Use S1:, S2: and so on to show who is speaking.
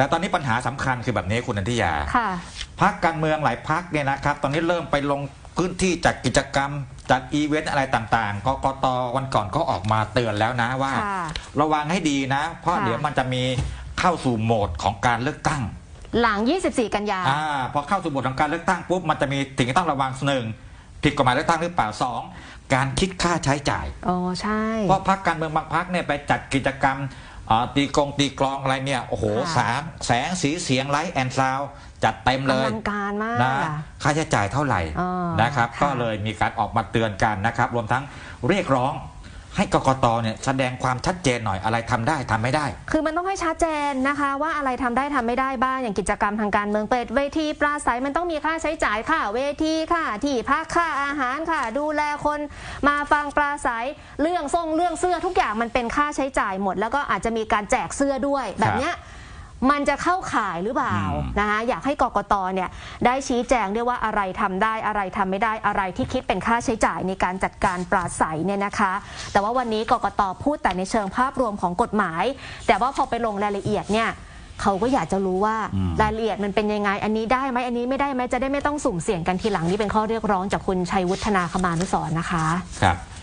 S1: แต่ตอนนี้ปัญหาสำคัญคือแบบนี้คุณนันทิยา
S2: ค่ะ
S1: พักการเมืองหลายพักเนี่ยนะครับ ตอนนี้เริ่มไปลงพื้นที่จัดกิจกรรมจัดอีเวนต์อะไรต่างๆ กกตวันก่อนก็ออกมาเตือนแล้วนะว่า
S2: ค่ะ
S1: ระวังให้ดีนะ เพราะ
S2: ค่ะ
S1: เดี๋ยวมันจะมีเข้าสู่โหมดของการเลือกตั้ง
S2: หลัง 24 กันยา
S1: อ่าพอเข้าสู่โหมดของการเลือกตั้งปุ๊บมันจะมีสิ่งที่ต้องระวังหนึ่งผิดกฎหมายเลือกตั้งหรือเปล่าสองการคิดค่าใช้จ่าย
S2: อ๋อใช่
S1: เพราะพักการเมืองบางพักเนี่ยไปจัดกิจกรรมอ่า ตีกลองตีกลองอะไรเนี่ยโอ้โห
S2: ค่ะ
S1: สามแสงสีเสียงไลท์แอนด์ซาวจัดเต็มเล
S2: อ
S1: ย
S2: ลังการมาก
S1: นะ
S2: อะ
S1: ค่าใช้จ่ายเท่าไหร่
S2: อ๋อ
S1: นะครับ
S2: ค่ะ
S1: ก็เลยมีการออกมาเตือนกันนะครับ รวมทั้งเรียกร้อง ให้กกตเนี่ยแสดงความชัดเจนหน่อยอะไรทำได้ทำไม่ได้
S2: คือมันต้องให้ชัดเจนนะคะ ว่าอะไรทำได้ทำไม่ได้บ้างอย่างกิจกรรมทางการเมืองเปิดเวทีปราศัยมันต้องมีค่าใช้จ่ายค่ะ เวทีค่ะ ที่พักค่าอาหารค่ะ ดูแลคนมาฟังปราศัยเรื่องทรงเรื่องเสื้อทุกอย่างมันเป็นค่าใช้จ่ายหมด แล้วก็อาจจะมีการแจกเสื้อด้วยแบบเนี้ย มันจะเข้าข่ายหรือเปล่า
S1: อืม
S2: นะคะอยากให้กกตเนี่ยได้ชี้แจงด้วยว่าอะไรทำได้อะไรทำไม่ได้อะไรที่คิดเป็นค่าใช้จ่ายในการจัดการปราศัยเนี่ยนะคะ แต่ว่าวันนี้กกตพูดแต่ในเชิงภาพรวมของกฎหมาย แต่ว่าพอไปลงรายละเอียดเนี่ยเขาก็อยากจะรู้ว่า
S1: อืม
S2: รายละเอียดมันเป็นยังไง อันนี้ได้ไหมอันนี้ไม่ได้ไหมจะได้ไม่ต้องสุ่มเสี่ยงกันทีหลังนี่เป็นข้อเรียกร้องจากคุณชัยวุฒนาคมานุสรณ์นะคะ
S1: ครับ